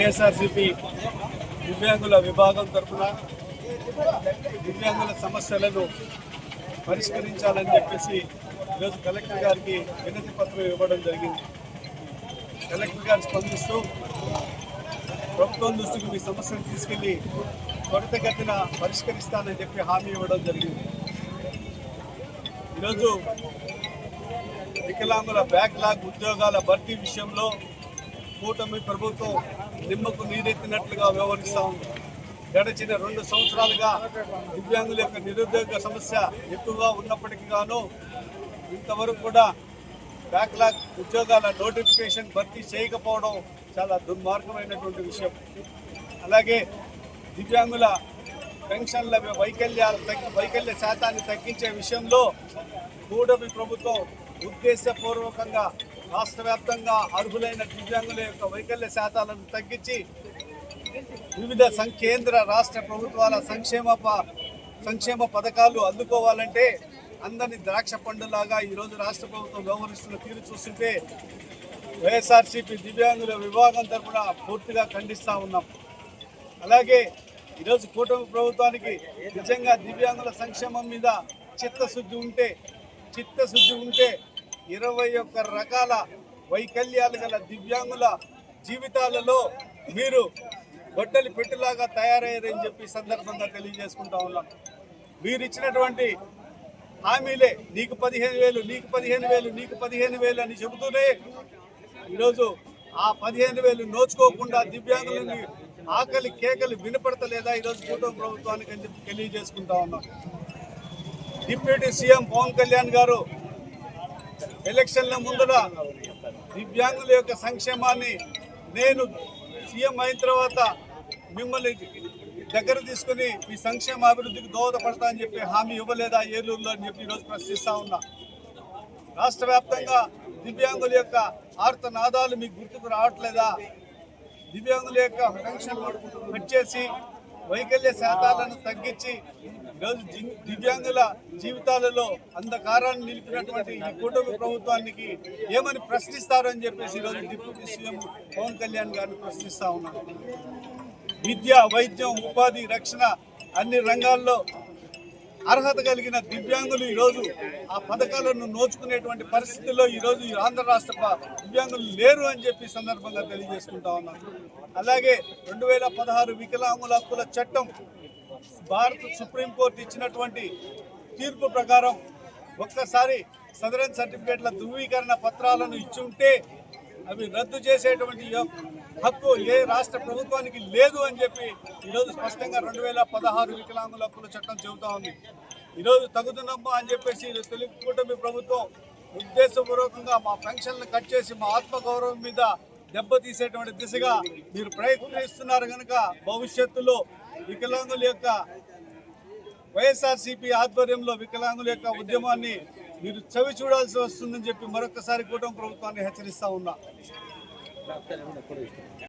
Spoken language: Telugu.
వైఎస్ఆర్సిపి దివ్యాంగుల విభాగం తరఫున దివ్యాంగుల సమస్యలను పరిష్కరించాలని చెప్పేసి ఈరోజు కలెక్టర్ గారికి వినతి పత్రం ఇవ్వడం జరిగింది. కలెక్టర్ గారు స్పందిస్తూ ప్రభుత్వం దృష్టికి మీ సమస్యను తీసుకెళ్ళి త్వరితగతిన పరిష్కరిస్తానని చెప్పి హామీ ఇవ్వడం జరిగింది. ఈరోజు వికలాంగుల బ్యాక్లాగ్ ఉద్యోగాల భర్తీ విషయంలో కూటమి ప్రభుత్వం నిమ్మకు నీరెత్తినట్లుగా వ్యవహరిస్తూ ఉంది. గడిచిన రెండు సంవత్సరాలుగా దివ్యాంగుల యొక్క నిరుద్యోగ సమస్య ఎక్కువగా ఉన్నప్పటికీ గాను ఇంతవరకు కూడా బ్యాక్లాగ్ ఉద్యోగాల నోటిఫికేషన్ భర్తీ చేయకపోవడం చాలా దుర్మార్గమైనటువంటి విషయం. అలాగే దివ్యాంగుల పెన్షన్ల వైకల్యాలు తగ్గి వైకల్య శాతాన్ని తగ్గించే విషయంలో కూటమి ప్రభుత్వం ఉద్దేశపూర్వకంగా రాష్ట్ర వ్యాప్తంగా అర్హులైన దివ్యాంగుల యొక్క వైకల్య శాతాలను తగ్గించి వివిధ కేంద్ర రాష్ట్ర ప్రభుత్వాల సంక్షేమ ప- సంక్షేమ పథకాలు అందుకోవాలంటే అందరిని ద్రాక్ష పండులాగా ఈరోజు రాష్ట్ర ప్రభుత్వం వ్యవహరిస్తున్న తీరు చూస్తుంటే వైఎస్ఆర్సీపీ దివ్యాంగుల విభాగం తరఫున పూర్తిగా ఖండిస్తూ ఉన్నాం. అలాగే ఈరోజు కూటమి ప్రభుత్వానికి నిజంగా దివ్యాంగుల సంక్షేమం మీద చిత్తశుద్ధి ఉంటే చిత్తశుద్ధి ఉంటే ఇరవై ఒక్క రకాల వైకల్యాలు గల దివ్యాంగుల జీవితాలలో మీరు గొడ్డలి పెట్టులాగా తయారయ్యారని చెప్పి సందర్భంగా తెలియజేసుకుంటా ఉన్నాం. మీరు ఇచ్చినటువంటి హామీలే నీకు పదిహేను వేలు నీకు పదిహేను వేలు నీకు పదిహేను వేలు అని చెబుతూనే ఈరోజు ఆ పదిహేను వేలు నోచుకోకుండా దివ్యాంగులని ఆకలి కేకలు వినపడతలేదా ఈరోజు కూటమి ప్రభుత్వానికి అని చెప్పి తెలియజేసుకుంటా ఉన్నాం. డిప్యూటీ సీఎం పవన్ కళ్యాణ్ గారు ఎలక్షన్ల ముందర దివ్యాంగుల యొక్క సంక్షేమాన్ని నేను సీఎం అయిన తర్వాత మిమ్మల్ని దగ్గర తీసుకుని మీ సంక్షేమ అభివృద్ధికి దోహదపడతా అని చెప్పి హామీ ఇవ్వలేదా ఏలూరులో అని చెప్పి ఈరోజు ప్రశ్నిస్తా ఉన్నా. రాష్ట్ర వ్యాప్తంగా దివ్యాంగుల యొక్క ఆర్త నాదాలు మీకు గుర్తుకు రావట్లేదా? దివ్యాంగుల యొక్క పెన్షన్ కట్ చేసి వైకల్య శాతాలను తగ్గించి ఈరోజు దివ్యాంగుల జీవితాలలో అంధకారాన్ని నిలిపినటువంటి ఈ కూటమి ప్రభుత్వానికి ఏమని ప్రశ్నిస్తారని చెప్పేసి ఈరోజు డిప్యూటీ సీఎం పవన్ కళ్యాణ్ గారిని ప్రశ్నిస్తా ఉన్నారు. విద్య వైద్యం ఉపాధి రక్షణ అన్ని రంగాల్లో అర్హత కలిగిన దివ్యాంగులు ఈరోజు ఆ పథకాలను నోచుకునేటువంటి పరిస్థితుల్లో ఈరోజు ఈ ఆంధ్ర రాష్ట్ర దివ్యాంగులు లేరు అని చెప్పి సందర్భంగా తెలియజేసుకుంటా ఉన్నాను అలాగే రెండు వేల పదహారు వికలాంగుల హక్కుల చట్టం భారత సుప్రీంకోర్టు ఇచ్చినటువంటి తీర్పు ప్రకారం ఒక్కసారి సదరన్ సర్టిఫికేట్ల ధృవీకరణ పత్రాలను ఇచ్చి ఉంటే అవి రద్దు చేసేటువంటి హక్కు ఏ రాష్ట్ర ప్రభుత్వానికి లేదు అని చెప్పి ఈరోజు స్పష్టంగా రెండు వేల పదహారు వికలాంగుల హక్కుల చట్టం చెబుతా ఉంది. ఈరోజు తగుదనమ్మా అని చెప్పేసి తెలుగు కూటమి ప్రభుత్వం ఉద్దేశపూర్వకంగా మా పెన్షన్లు కట్ చేసి మా ఆత్మగౌరవం మీద దెబ్బతీసేటువంటి దిశగా మీరు ప్రయత్నిస్తున్నారు కనుక భవిష్యత్తులో వికలాంగుల యొక్క వైఎస్ఆర్సీపీ ఆధ్వర్యంలో వికలాంగుల యొక్క ఉద్యమాన్ని మీరు చవి చూడాల్సి వస్తుందని చెప్పి మరొకసారి కూటమి ప్రభుత్వాన్ని హెచ్చరిస్తా ఉన్నా. Daftele unde corește.